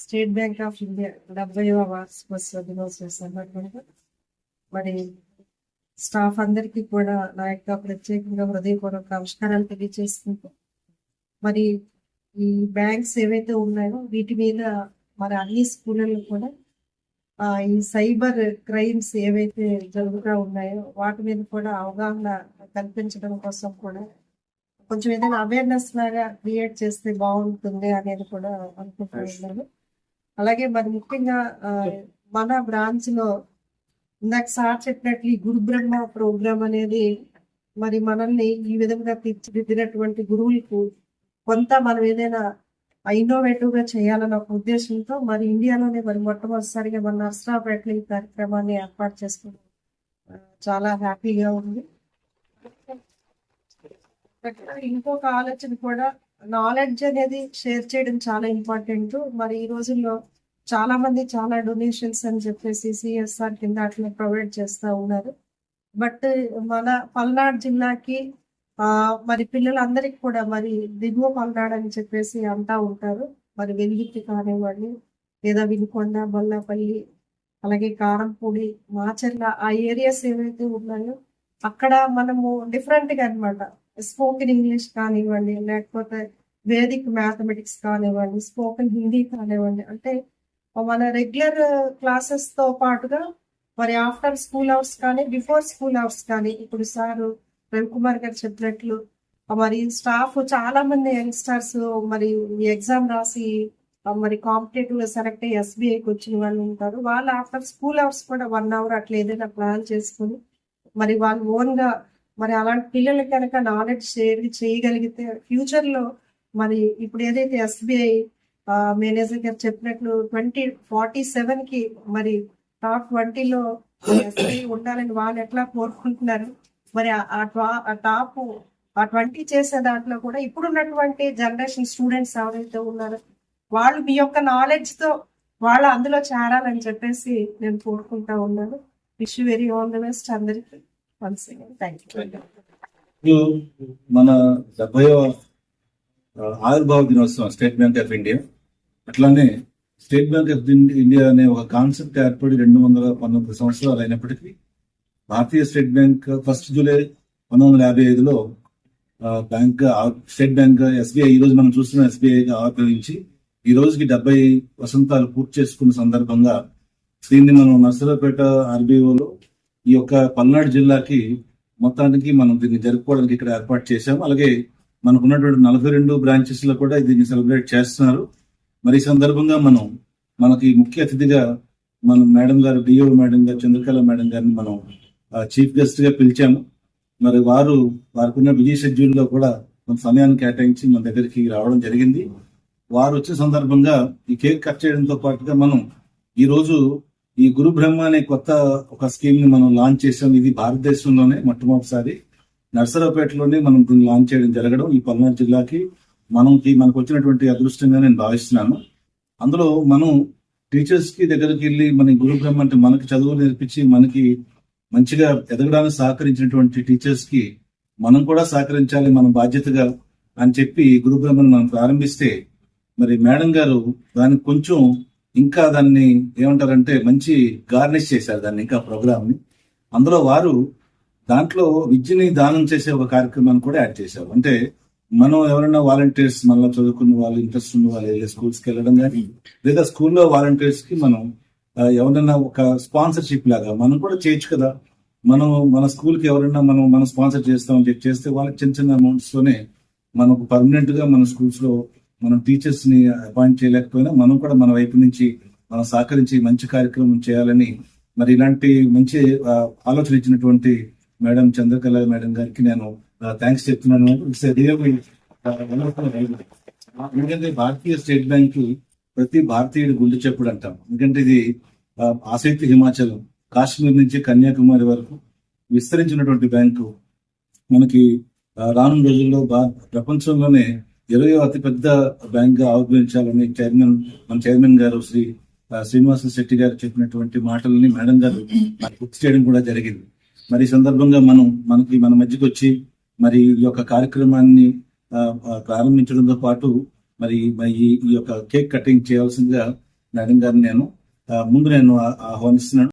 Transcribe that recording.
State bank of India డెబ్బైవ వార్షికోత్సవ దినోత్సవ సందర్భంగా మరి స్టాఫ్ అందరికీ కూడా నా యొక్క ప్రత్యేకంగా హృదయపూర్వక నమస్కారాలు తెలియజేసుకుంటూ మరి ఈ బ్యాంక్స్ ఏవైతే ఉన్నాయో వీటి మీద మరి అన్ని స్కూళ్ళలో కూడా ఈ సైబర్ క్రైమ్స్ ఏవైతే జరుగుతూ ఉన్నాయో వాటి మీద కూడా అవగాహన కల్పించడం కోసం కూడా కొంచెం ఏదైనా అవేర్నెస్ లాగా క్రియేట్ చేస్తే బాగుంటుంది అనేది కూడా అనుకుంటున్నాను. అలాగే మరి ముఖ్యంగా మన బ్రాంచ్లో ఇందాక సార్ చెప్పినట్లు ఈ గురు బ్రహ్మ ప్రోగ్రామ్ అనేది మరి మనల్ని ఈ విధంగా తీర్చిదిద్దినటువంటి గురువులకు కొంత మనం ఏదైనా ఇన్నోవేటివ్గా చేయాలన్న ఒక ఉద్దేశంతో మరి ఇండియాలోనే మరి మొట్టమొదటిసారిగా మన నర్సరాపేటలో ఈ కార్యక్రమాన్ని ఏర్పాటు చేసుకోవడం చాలా హ్యాపీగా ఉంది. ఇంకొక ఆలోచన కూడా నాలెడ్జ్ అనేది షేర్ చేయడం చాలా ఇంపార్టెంట్ మరి ఈ రోజుల్లో చాలా మంది చాలా డొనేషన్స్ అని చెప్పేసి సిఎస్ఆర్ కింద అట్లా ప్రొవైడ్ చేస్తూ ఉన్నారు. బట్ మన పల్నాడు జిల్లాకి ఆ మరి పిల్లలందరికీ కూడా మరి దిగువ పల్నాడు అని చెప్పేసి అంటా ఉంటారు. మరి వెల్లికి కానివ్వండి లేదా వినుకొండ బొల్లపల్లి అలాగే కారంపూడి మాచర్ల ఆ ఏరియాస్ ఏవైతే ఉన్నాయో అక్కడ మనము డిఫరెంట్గా అనమాట స్పోకెన్ ఇంగ్లీష్ కానివ్వండి లేకపోతే వేదిక్ మ్యాథమెటిక్స్ కానివ్వండి స్పోకెన్ హిందీ కానివ్వండి అంటే మన రెగ్యులర్ క్లాసెస్తో పాటుగా మరి ఆఫ్టర్ స్కూల్ అవర్స్ కానీ బిఫోర్ స్కూల్ అవర్స్ కానీ ఇప్పుడు సార్ రవికుమార్ గారు చెప్పినట్లు మరి స్టాఫ్ చాలా మంది యంగ్స్టర్స్ మరి ఎగ్జామ్ రాసి మరి కాంపిటేటివ్ సెలెక్ట్ అయ్యి ఎస్బీఐకి వచ్చిన వాళ్ళు ఉంటారు. వాళ్ళు ఆఫ్టర్ స్కూల్ అవర్స్ కూడా వన్ అవర్ అట్లా ఏదైనా ప్లాన్ చేసుకుని మరి వాళ్ళు ఓన్గా మరి అలాంటి పిల్లలకి కనుక నాలెడ్జ్ షేర్ చేయగలిగితే ఫ్యూచర్లో మరి ఇప్పుడు ఏదైతే ఎస్బీఐ మేనేజర్ గారు చెప్పినట్లు ట్వంటీ ఫార్టీ సెవెన్కి మరి టాప్ ట్వంటీలో ఎస్బీఐ ఉండాలని వాళ్ళు ఎట్లా కోరుకుంటున్నారు? మరి ఆ- టాప్ ఆ ట్వంటీ చేసే దాంట్లో కూడా ఇప్పుడున్నటువంటి జనరేషన్ స్టూడెంట్స్ ఎవరైతే ఉన్నారో వాళ్ళు మీ యొక్క నాలెడ్జ్తో వాళ్ళు అందులో చేరాలని చెప్పేసి నేను కోరుకుంటా ఉన్నాను. Wish very all the best అందరికి. ఇప్పుడు మన డెబ్బైవ ఆవిర్భావ దినోత్సవం స్టేట్ బ్యాంక్ ఆఫ్ ఇండియా. అట్లానే స్టేట్ బ్యాంక్ ఆఫ్ ఇండియా అనే ఒక కాన్సెప్ట్ ఏర్పడి రెండు వందల పంతొమ్మిది సంవత్సరాలు అయినప్పటికీ భారతీయ స్టేట్ బ్యాంక్ ఫస్ట్ జూలై పంతొమ్మిది వందల యాభై ఐదులో బ్యాంక్ స్టేట్ బ్యాంక్ ఎస్బీఐ ఈ రోజు మనం చూస్తున్న ఎస్బీఐ ఆవిర్భవించి ఈ రోజుకి డెబ్బై వసంతాలు పూర్తి చేసుకున్న సందర్భంగా దీన్ని మనం నర్సరావుపేట ఆర్బీఓలో ఈ యొక్క పల్నాడు జిల్లాకి మొత్తానికి మనం దీన్ని జరుపుకోవడానికి ఇక్కడ ఏర్పాటు చేశాము అలాగే మనకు ఉన్నటువంటి నలభై రెండు బ్రాంచెస్లో కూడా దీన్ని సెలబ్రేట్ చేస్తున్నారు. మరి ఈ సందర్భంగా మనం మనకి ముఖ్య అతిథిగా మనం మేడం గారు డిఓ మేడం గారు చంద్రకళ మేడం గారిని మనం చీఫ్ గెస్ట్గా పిలిచాము. మరి వారు వారికి ఉన్న బిజీ షెడ్యూల్లో కూడా కొంత సమయాన్ని కేటాయించి మన దగ్గరికి రావడం జరిగింది. వారు వచ్చే సందర్భంగా ఈ కేక్ కట్ చేయడంతో పాటుగా మనం ఈ రోజు ఈ గురు బ్రహ్మ అనే కొత్త ఒక స్కీమ్ని మనం లాంచ్ చేసాం ఇది భారతదేశంలోనే మొట్టమొదటిసారి. నర్సరావుపేటలోనే మనం దీన్ని లాంచ్ చేయడం జరగడం ఈ పల్నాడు జిల్లాకి మనం మనకు వచ్చినటువంటి అదృష్టంగా నేను భావిస్తున్నాను. అందులో మనం టీచర్స్కి దగ్గరికి వెళ్ళి మన గురు బ్రహ్మ అంటే మనకి చదువు నేర్పించి మనకి మంచిగా ఎదగడానికి సహకరించినటువంటి టీచర్స్కి మనం కూడా సహకరించాలి మన బాధ్యతగా అని చెప్పి గురు బ్రహ్మను మనం ప్రారంభిస్తే మరి మేడం గారు దానికి కొంచెం ఇంకా దాన్ని ఏమంటారంటే మంచి గార్నిష్ చేశారు దాన్ని ఇంకా ప్రోగ్రామ్ని అందులో వారు దాంట్లో విద్యని దానం చేసే ఒక కార్యక్రమాన్ని కూడా యాడ్ చేశారు. అంటే మనం ఎవరైనా వాలంటీర్స్ మనలో చదువుకున్న వాళ్ళు ఇంట్రెస్ట్ ఉన్న వాళ్ళు వెళ్ళే స్కూల్స్కి వెళ్ళడం కానీ లేదా స్కూల్లో వాలంటీర్స్కి మనం ఎవరైనా ఒక స్పాన్సర్షిప్ లాగా మనం కూడా చేయొచ్చు కదా. మనం మన స్కూల్కి ఎవరైనా మనం మనం స్పాన్సర్ చేస్తామని చెప్పి చేస్తే వాళ్ళకి చిన్న చిన్న అమౌంట్స్ తోనే మనకు పర్మనెంట్గా మన స్కూల్స్లో మనం టీచర్స్ని అపాయింట్ చేయలేకపోయినా మనం కూడా మన వైపు నుంచి మనం సహకరించి మంచి కార్యక్రమం చేయాలని మరి ఇలాంటి మంచి ఆలోచన ఇచ్చినటువంటి మేడం చంద్రకళ మేడం గారికి నేను థ్యాంక్స్ చెప్తున్నాను. ఎందుకంటే భారతీయ స్టేట్ బ్యాంక్ ప్రతి భారతీయుడు గుండె చెప్పుడు అంటాం. ఎందుకంటే ఇది ఆసక్తి హిమాచల్. కాశ్మీర్ నుంచి కన్యాకుమారి వరకు విస్తరించినటువంటి బ్యాంకు. మనకి రానున్న రోజుల్లో భా- ప్రపంచంలోనే ఇరవై అతిపెద్ద బ్యాంక్గా ఆవిర్భవించాలని చైర్మన్ మన చైర్మన్ గారు శ్రీ శ్రీనివాస శెట్టి గారు చెప్పినటువంటి మాటలని మేడం గారు నాకు గుర్తు చేయడం కూడా జరిగింది. మరి ఈ సందర్భంగా మనం మనకి మన మధ్యకి వచ్చి మరి ఈ యొక్క కార్యక్రమాన్ని ఆ, ప్రారంభించడంతో పాటు మరి మరి ఈ యొక్క కేక్ కటింగ్ చేయాల్సిందిగా మేడం గారిని నేను ముందు నేను ఆ- ఆహ్వానిస్తున్నాను.